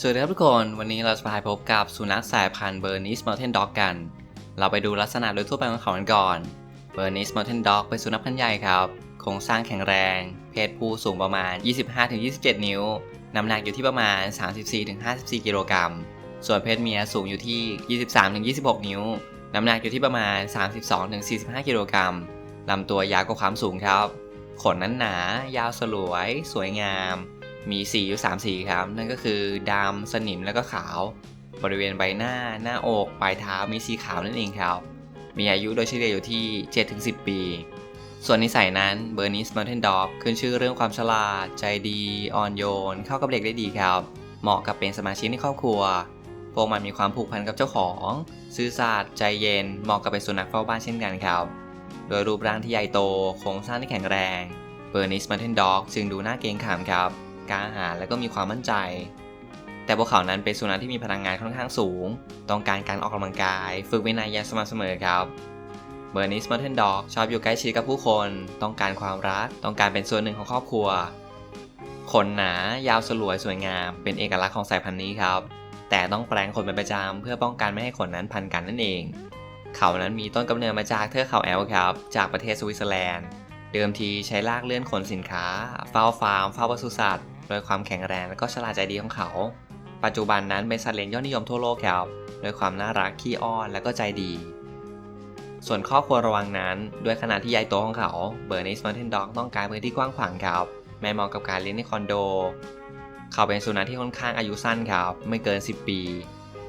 สวัสดีครับทุกคน วันนี้เราจะพาไปพบกับสุนัขสายพันธุ์เบอร์นิสม u ลเทนด็อกกัน เราไปดูลักษณะโดยทั่วไปของเขากันก่อนเบอร์นิสม u ลเทนด็อกเป็นสุนัขพันธุ์ใหญ่ครับโครงสร้างแข็งแรง เพศผู้สูงประมาณ 25-27 นิ้ว น้ำหนักอยู่ที่ประมาณ 34-54 กิโลกรัม ส่วนเพศเมียสูงอยู่ที่ 23-26 นิ้ว น้ำหนักอยู่ที่ประมาณ 32-45 กิโลกรัมลำตัวยาวกว่าความสูงครับ ขนนั้นหนา ยาวสลวย สวยงาม มีสีอยู่3สีครับ นั่นก็คือดำสนิมแล้วก็ขาว บริเวณใบหน้า หน้าอกปลายเท้ามีสีขาวนั่นเองครับ มีอายุโดยเฉลี่ยอยู่ที่ 7-10 ปี ส่วนนิสัยนั้นเบอร์นิสมา u เทนด็อกขึ้นชื่อเรื่องความฉลาด ใจดีอ่อนโยน เข้ากับเด็กได้ดีครับ เหมาะกับเป็นสมาชิกในครอบครัว พวกมันมีความผูกพันกับเจ้าของ ซื่อสัตย์ใจเย็นเหมาะกับเป็นสุนัขเฝ้าบ้านเช่นกันครับ โดยรูปร่างที่ใหญ่โตโครงสร้างที่แข็งแรงเบอร์นิสมา u เทนด็อกจึงดูน่าเกรงขามครับ กล้าหาญและก็มีความมั่นใจ แต่พวกเขานั้นเป็นสุนัขที่มีพลังงานค่อนข้างสูง ต้องการการออกกำลังกาย ฝึกวินัยอย่างสม่ำเสมอครับเบอร์นิสมา u เทนด็อกชอบอยู่ใกล้ชิดกับผู้คน ต้องการความรัก ต้องการเป็นส่วนหนึ่งของครอบครัว ขนหนา ยาวสลวยสวยงาม เป็นเอกลักษณ์ของสายพันธุ์นี้ครับ แต่ต้องแปลงขนเป็นประจำเพื่อป้องกันไม่ให้ขนนั้นพันกันนั่นเอง เขานั้นมีต้นกำเนิดมาจากเทือกเขาแอลป์ครับ จากประเทศสวิตเซอร์แลนด์ เดิมทีใช้ลากเลื่อนขนสินค้า เฝ้าฟาร์ม เฝ้าปศุสัตว์ โดยความแข็งแรงและก็ฉลาดใจดีของเขา ปัจจุบันนั้นเป็นสัตว์เลี้ยงยอดนิยมทั่วโลกครับโดยความน่ารักขี้อ้อนและก็ใจดี ส่วนข้อควรระวังนั้นด้วยขนาดที่ใหญ่โตของเขาเบอร์นิสมา u เทนด็อกต้องการพื้นที่กว้างขวางครับไม่เหมาะกับการเลี้ยงในคอนโด เขาเป็นสุนัขที่ค่อนข้างอายุสั้นครับไม่เกิน 10 ปี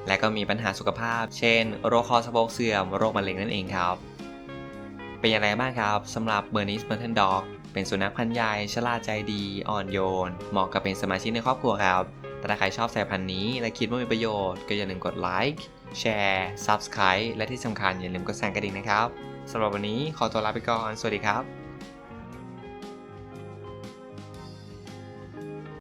และก็มีปัญหาสุขภาพ เช่น โรคคอสะโพกเสื่อมโรคมะเร็งนั่นเองครับ เป็นอย่างไรบ้างครับสำหรับเบอร์นิสเมอร์เทนด็อกเป็นสุนัขพันธุ์ใหญ่ฉลาดใจดี อ่อนโยน เหมาะกับเป็นสมาชิกในครอบครัวครับ แต่ถ้าใครชอบสายพันธุ์นี้ และคิดว่ามีประโยชน์ก็อย่าลืมกดไลค์แชร์ Subscribe และที่สำคัญอย่าลืมกดสั่นกระดิ่งนะครับสำหรับวันนี้ขอตัวลาไปก่อน สวัสดีครับ